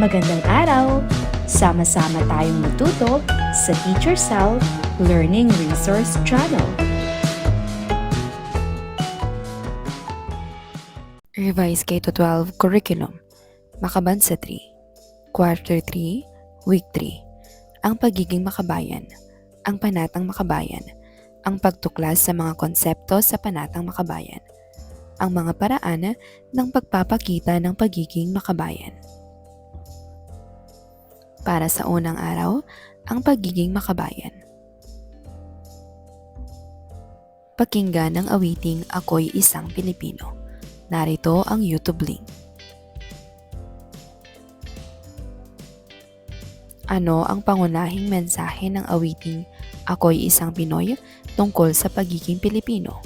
Magandang araw! Sama-sama tayong matuto sa Teacher Sal Learning Resource Channel. Revised K-12 Curriculum. Makabansa 3 Quarter 3 Week 3 Ang pagiging makabayan. Ang panatang makabayan. Ang pagtuklas sa mga konsepto sa panatang makabayan. Ang mga paraan ng pagpapakita ng pagiging makabayan Para sa unang araw, ang pagiging makabayan Pakinggan ng awiting Ako'y Isang Pilipino Narito ang YouTube link. Ano ang pangunahing mensahe ng awiting Ako'y isang Pinoy tungkol sa pagiging Pilipino?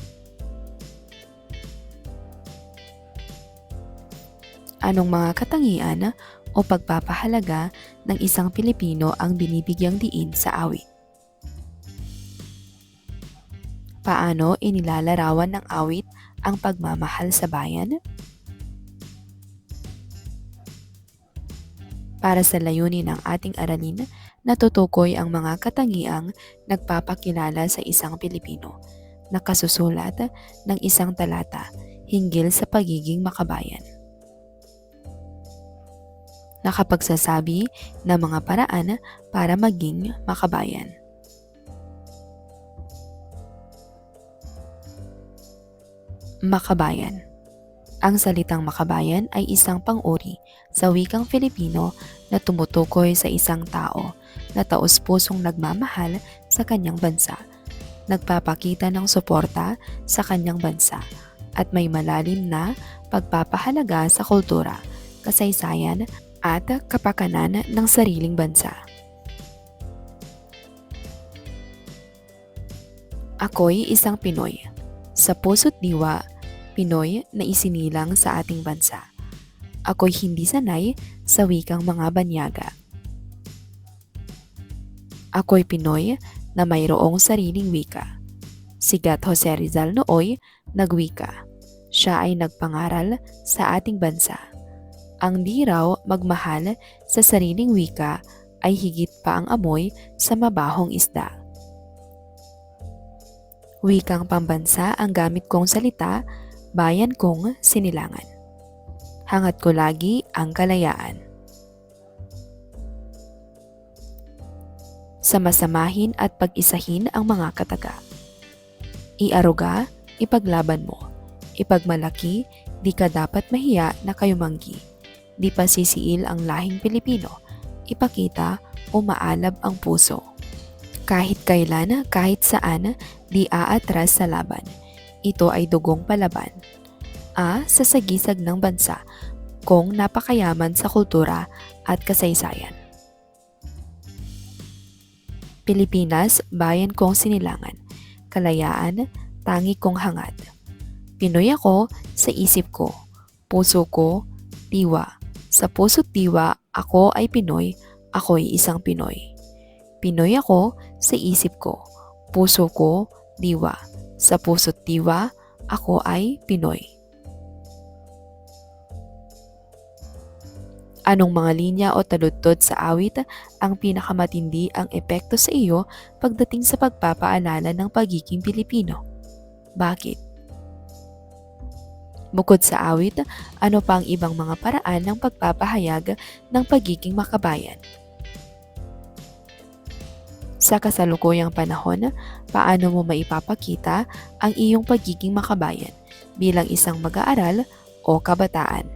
Anong mga katangian o pagpapahalaga ng isang Pilipino ang binibigyang diin sa awit? Paano inilalarawan ng awit ang pagmamahal sa bayan? Para sa layunin ng ating aralin, natutukoy ang mga katangiang nagpapakilala sa isang Pilipino, nakasusulat ng isang talata hinggil sa pagiging makabayan. Nakapagsasabi ng mga paraan para maging makabayan. Makabayan Ang salitang makabayan ay isang pang-uri sa wikang Filipino na tumutukoy sa isang tao na taos-pusong nagmamahal sa kanyang bansa, nagpapakita ng suporta sa kanyang bansa, at may malalim na pagpapahalaga sa kultura, kasaysayan, at kapakanan ng sariling bansa. Ako'y isang Pinoy. Sa puso't diwa, Pinoy na isinilang sa ating bansa. Ako'y hindi sanay sa wikang mga banyaga. Ako'y Pinoy na mayroong sariling wika. Sigat Jose Rizal nooy nagwika. Siya ay nagpangaral sa ating bansa. Ang di raw magmahal sa sariling wika ay higit pa ang amoy sa mabahong isda. Wikang pambansa ang gamit kong salita bayan kong sinilangan. Hangat ko lagi ang kalayaan. Samasamahin at pag-isahin ang mga kataga. Iaruga, ipaglaban mo. Ipagmalaki, di ka dapat mahiya na kayumanggi. Di pa sisiil ang lahing Pilipino. Ipakita o maalab ang puso. Kahit kailan, kahit saan, di aatras sa laban ito ay dugong palaban. A. Sa sagisag ng bansa kung napakayaman sa kultura at kasaysayan. Pilipinas, bayan kong sinilangan. Kalayaan, tangi kong hangad. Pinoy ako sa isip ko, puso ko, diwa. Sa puso't diwa, ako ay Pinoy, ako'y isang Pinoy. Pinoy ako sa isip ko, puso ko, diwa sa puso't diwa, ako ay Pinoy. Anong mga linya o taludtod sa awit ang pinakamatindi ang epekto sa iyo pagdating sa pagpapaalala ng pagiging Pilipino? Bakit? Bukod sa awit, ano pa ang ibang mga paraan ng pagpapahayag ng pagiging makabayan? Sa kasalukuyang panahon, paano mo maipapakita ang iyong pagiging makabayan bilang isang mag-aaral o kabataan?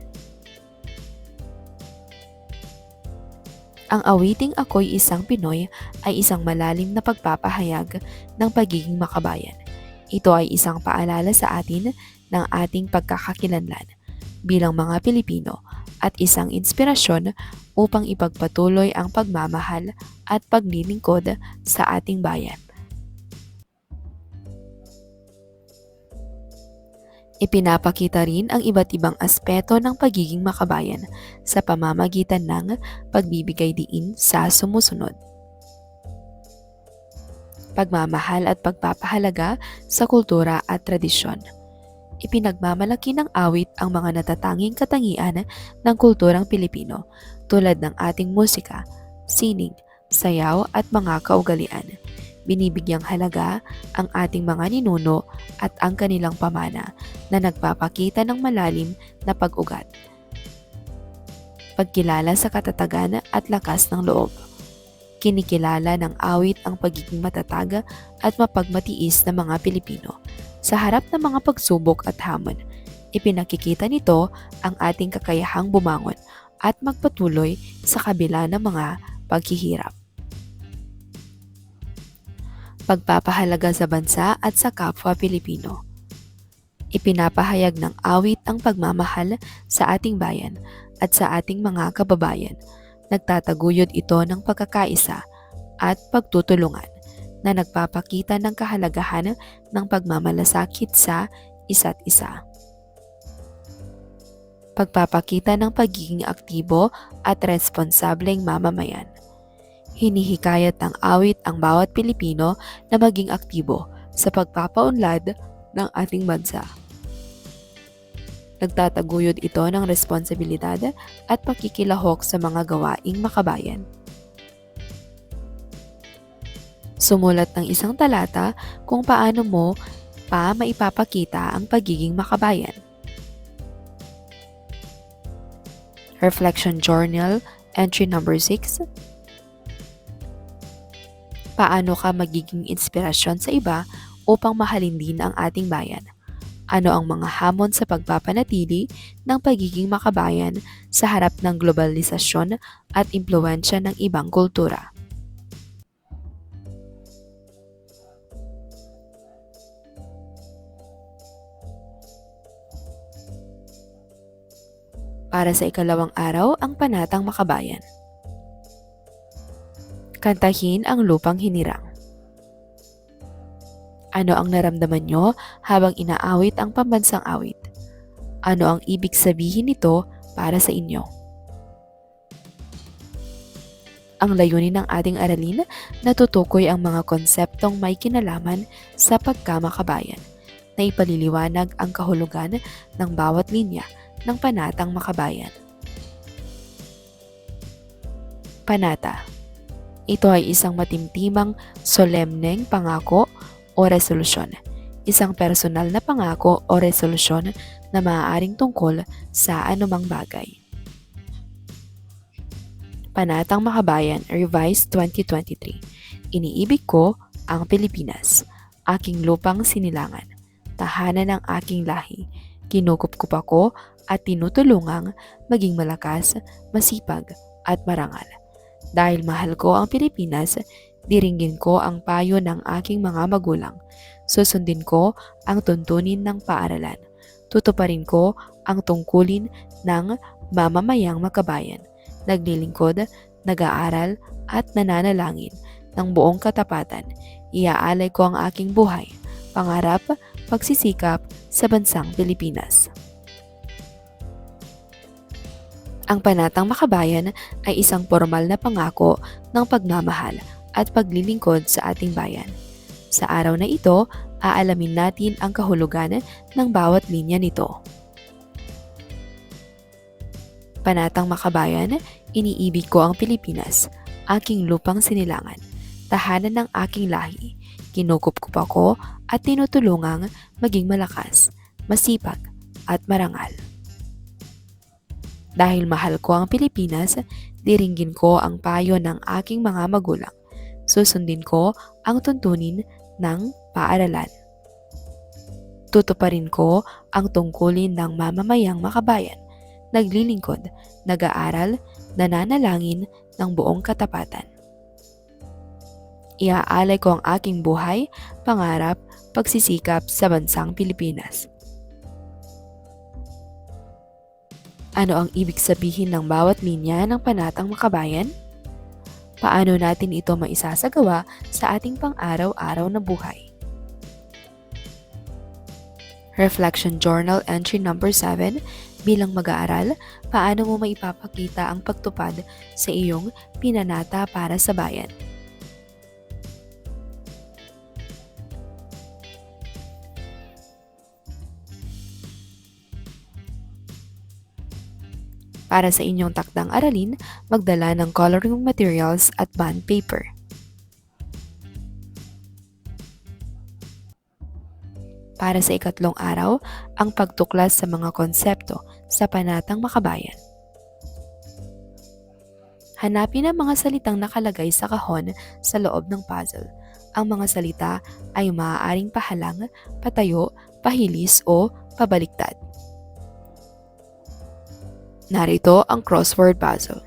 Ang awiting Ako'y Isang Pinoy ay isang malalim na pagpapahayag ng pagiging makabayan. Ito ay isang paalala sa atin ng ating pagkakakilanlan bilang mga Pilipino at isang inspirasyon upang ipagpatuloy ang pagmamahal at paglilingkod sa ating bayan. Ipinapakita rin ang iba't ibang aspeto ng pagiging makabayan sa pamamagitan ng pagbibigay diin sa sumusunod. Pagmamahal at pagpapahalaga sa kultura at tradisyon ipinagmamalaki ng awit ang mga natatanging katangian ng kulturang Pilipino tulad ng ating musika, sining, sayaw at mga kaugalian. Binibigyang halaga ang ating mga ninuno at ang kanilang pamana na nagpapakita ng malalim na pag-ugat. Pagkilala sa katatagan at lakas ng loob. Kinikilala ng awit ang pagiging matatag at mapagmatiis ng mga Pilipino. Sa harap ng mga pagsubok at hamon, ipinakikita nito ang ating kakayahang bumangon at magpatuloy sa kabila ng mga paghihirap. Pagpapahalaga sa bansa at sa kapwa Pilipino. Ipinapahayag ng awit ang pagmamahal sa ating bayan at sa ating mga kababayan. Nagtataguyod ito ng pagkakaisa at pagtutulungan na nagpapakita ng kahalagahan ng pagmamalasakit sa isa't isa. Pagpapakita ng pagiging aktibo at responsableng mamamayan. Hinihikayat ng awit ang bawat Pilipino na maging aktibo sa pagpapaunlad ng ating bansa. Nagtataguyod ito ng responsibilidad at pakikilahok sa mga gawaing makabayan. Sumulat ng isang talata kung paano mo pa maipapakita ang pagiging makabayan. Reflection Journal, entry number 6. Paano ka magiging inspirasyon sa iba upang mahalin din ang ating bayan? Ano ang mga hamon sa pagpapanatili ng pagiging makabayan sa harap ng globalisasyon at impluensya ng ibang kultura? Para sa ikalawang araw, ang panatang makabayan. Kantahin ang lupang hinirang. Ano ang naramdaman nyo habang inaawit ang pambansang awit? Ano ang ibig sabihin nito para sa inyo? Ang layunin ng ating aralin natutukoy ang mga konseptong may kinalaman sa pagkamakabayan na ipaliliwanag ang kahulugan ng bawat linya ng panatang makabayan. Panata Ito ay isang matimtimang solemneng pangako o resolusyon. Isang personal na pangako o resolusyon na maaaring tungkol sa anumang bagay. Panatang Makabayan Revised 2023 Iniibig ko ang Pilipinas, aking lupang sinilangan, tahanan ng aking lahi, kinukupkup ako at tinutulungang maging malakas, masipag at marangal. Dahil mahal ko ang Pilipinas, diringgin ko ang payo ng aking mga magulang. Susundin ko ang tuntunin ng paaralan. Tutuparin ko ang tungkulin ng mamamayang makabayan. Naglilingkod, nag-aaral at nananalangin ng buong katapatan. Iaalay ko ang aking buhay, pangarap, pagsisikap sa bansang Pilipinas. Ang panatang makabayan ay isang formal na pangako ng pagmamahal at paglilingkod sa ating bayan. Sa araw na ito, aalamin natin ang kahulugan ng bawat linya nito. Panatang Makabayan, iniibig ko ang Pilipinas, aking lupang sinilangan, tahanan ng aking lahi, kinukupkup ako at tinutulungang maging malakas, masipag at marangal. Dahil mahal ko ang Pilipinas, diringgin ko ang payo ng aking mga magulang. Susundin ko ang tuntunin ng paaralan. Tutuparin ko ang tungkulin ng mamamayang makabayan, naglilingkod, nag-aaral, nananalangin ng buong katapatan. Iaalay ko ang aking buhay, pangarap, pagsisikap sa bansang Pilipinas. Ano ang ibig sabihin ng bawat linya ng panatang makabayan? Paano natin ito maisasagawa sa ating pang-araw-araw na buhay? Reflection Journal Entry Number 7 Bilang mag-aaral, paano mo maipapakita ang pagtupad sa iyong pinanata para sa bayan? Para sa inyong takdang aralin, magdala ng coloring materials at bond paper. Para sa ikatlong araw, ang pagtuklas sa mga konsepto sa panatang makabayan. Hanapin ang mga salitang nakalagay sa kahon sa loob ng puzzle. Ang mga salita ay maaaring pahalang, patayo, pahilis o pabaliktad. Narito ang crossword puzzle.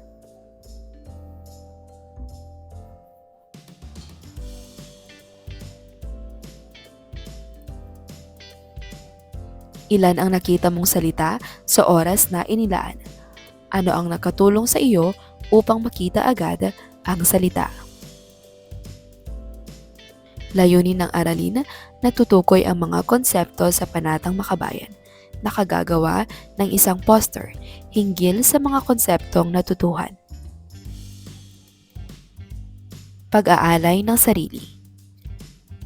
Ilan ang nakita mong salita sa oras na inilaan? Ano ang nakatulong sa iyo upang makita agad ang salita? Layunin ng aralin na tutukoy ang mga konsepto sa panatang makabayan. Nakagagawa ng isang poster hinggil sa mga konseptong natutuhan. Pag-aalay ng sarili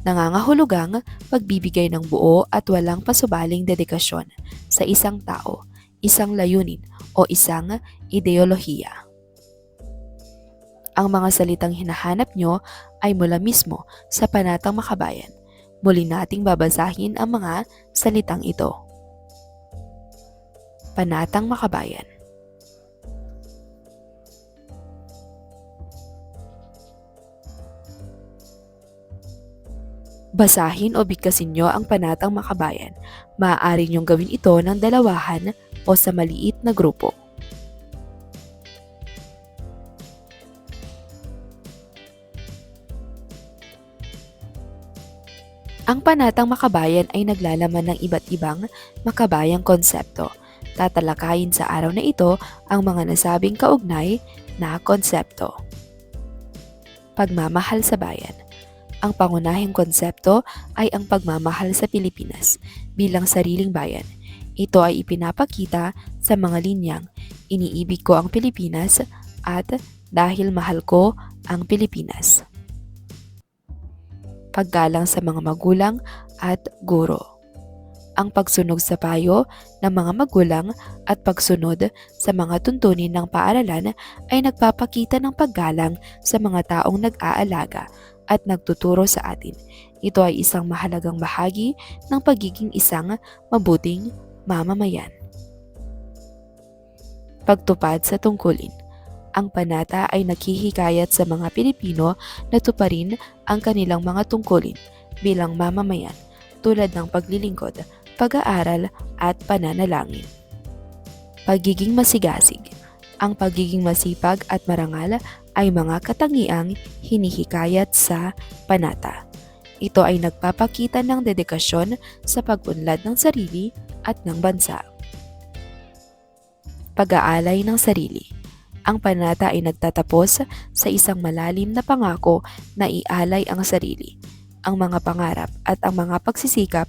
nangangahulugang pagbibigay ng buo at walang pasubaling dedikasyon sa isang tao, isang layunin o isang ideolohiya. Ang mga salitang hinahanap nyo ay mula mismo sa panatang makabayan. Muli nating babasahin ang mga salitang ito. Panatang makabayan. Basahin o bigkasin nyo ang panatang makabayan. Maaari nyong gawin ito ng dalawahan o sa maliit na grupo. Ang panatang makabayan ay naglalaman ng iba't ibang makabayang konsepto. Tatalakayin sa araw na ito ang mga nasabing kaugnay na konsepto. Pagmamahal sa bayan ang pangunahing konsepto ay ang pagmamahal sa Pilipinas bilang sariling bayan. Ito ay ipinapakita sa mga linyang iniibig ko ang Pilipinas at dahil mahal ko ang Pilipinas. Paggalang sa mga magulang at guro. Ang pagsunog sa payo ng mga magulang at pagsunod sa mga tuntunin ng paaralan ay nagpapakita ng paggalang sa mga taong nag-aalaga at nagtuturo sa atin. Ito ay isang mahalagang bahagi ng pagiging isang mabuting mamamayan. Pagtupad sa tungkulin ang panata ay naghihikayat sa mga Pilipino na tuparin ang kanilang mga tungkulin bilang mamamayan tulad ng paglilingkod, pag-aaral at pananalangin. Pagiging masigasig Ang pagiging masipag at marangal ay mga katangiang hinihikayat sa panata. Ito ay nagpapakita ng dedikasyon sa pag-unlad ng sarili at ng bansa. Pag-aalay ng sarili ang panata ay nagtatapos sa isang malalim na pangako na ialay ang sarili, ang mga pangarap at ang mga pagsisikap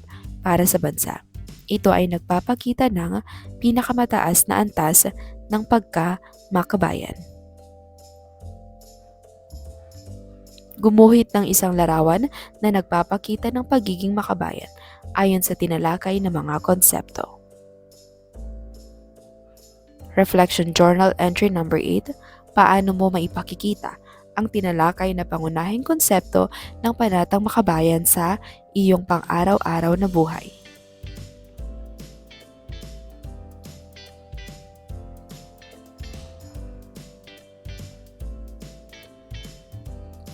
para sa bansa. Ito ay nagpapakita ng pinakamataas na antas ng pagka-makabayan. Gumuhit ng isang larawan na nagpapakita ng pagiging makabayan ayon sa tinalakay na mga konsepto. Reflection Journal Entry Number 8, paano mo maipakikita ang tinalakay na pangunahing konsepto ng panatang makabayan sa iyong pang-araw-araw na buhay.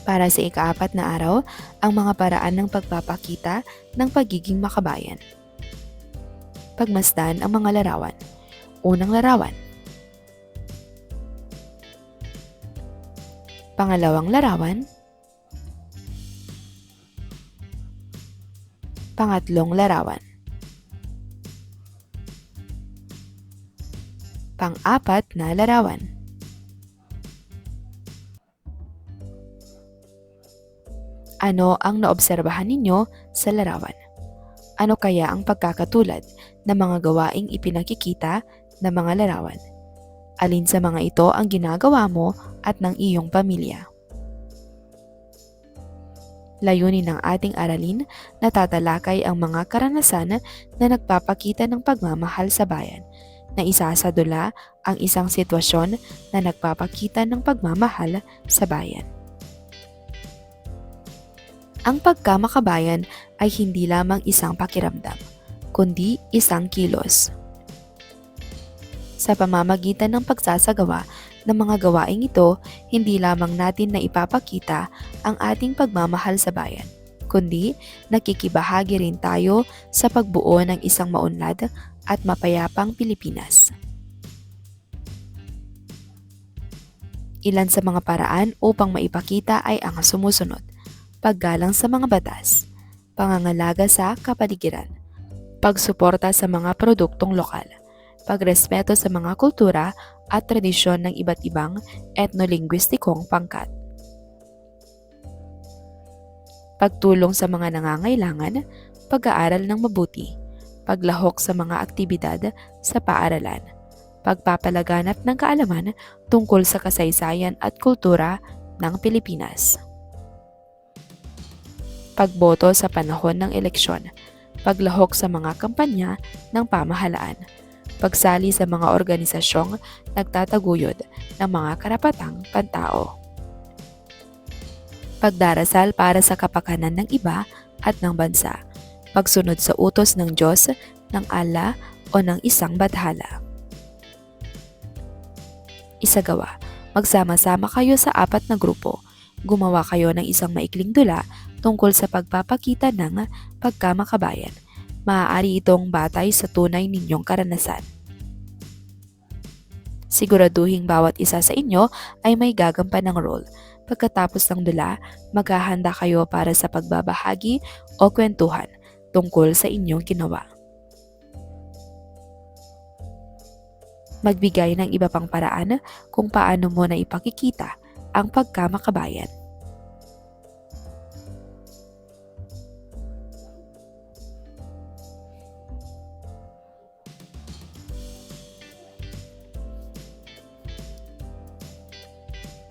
Para sa ikaapat na araw, ang mga paraan ng pagpapakita ng pagiging makabayan. Pagmasdan ang mga larawan. Unang larawan. Pangalawang larawan. Pangatlong larawan. Pang-apat na larawan. Ano ang naobserbahan ninyo sa larawan? Ano kaya ang pagkakatulad ng mga gawaing ipinakikita ng mga larawan? Alin sa mga ito ang ginagawa mo at ng iyong pamilya? Layunin ng ating aralin na tatalakay ang mga karanasan na nagpapakita ng pagmamahal sa bayan. na isasadula ang isang sitwasyon na nagpapakita ng pagmamahal sa bayan. Ang pagkamakabayan ay hindi lamang isang pakiramdam, kundi isang kilos. Sa pamamagitan ng pagsasagawa ng mga gawaing ito, hindi lamang natin na ipapakita ang ating pagmamahal sa bayan, kundi nakikibahagi rin tayo sa pagbuo ng isang maunlad at mapayapang Pilipinas. Ilan sa mga paraan upang maipakita ay ang sumusunod. Paggalang sa mga batas, pangangalaga sa kapaligiran, pagsuporta sa mga produktong lokal, pagrespeto sa mga kultura at tradisyon ng iba't ibang etnolinguistikong pangkat. Pagtulong sa mga nangangailangan, pag-aaral ng mabuti, paglahok sa mga aktibidad sa paaralan, pagpapalaganap ng kaalaman tungkol sa kasaysayan at kultura ng Pilipinas. Pagboto sa panahon ng eleksyon, paglahok sa mga kampanya ng pamahalaan, pagsali sa mga organisasyong nagtataguyod ng mga karapatang pantao. Pagdarasal para sa kapakanan ng iba at ng bansa, pagsunod sa utos ng Diyos, ng Allah o ng isang bathala. Isagawa, magsama-sama kayo sa apat na grupo. Gumawa kayo ng isang maikling dula tungkol sa pagpapakita ng pagkamakabayan. Maaari itong batay sa tunay ninyong karanasan. Siguraduhin bawat isa sa inyo ay may gagampan ng role. Pagkatapos ng dula, maghahanda kayo para sa pagbabahagi o kwentuhan tungkol sa inyong ginawa. Magbigay ng iba pang paraan kung paano mo na ipakikita ang pagkamakabayan.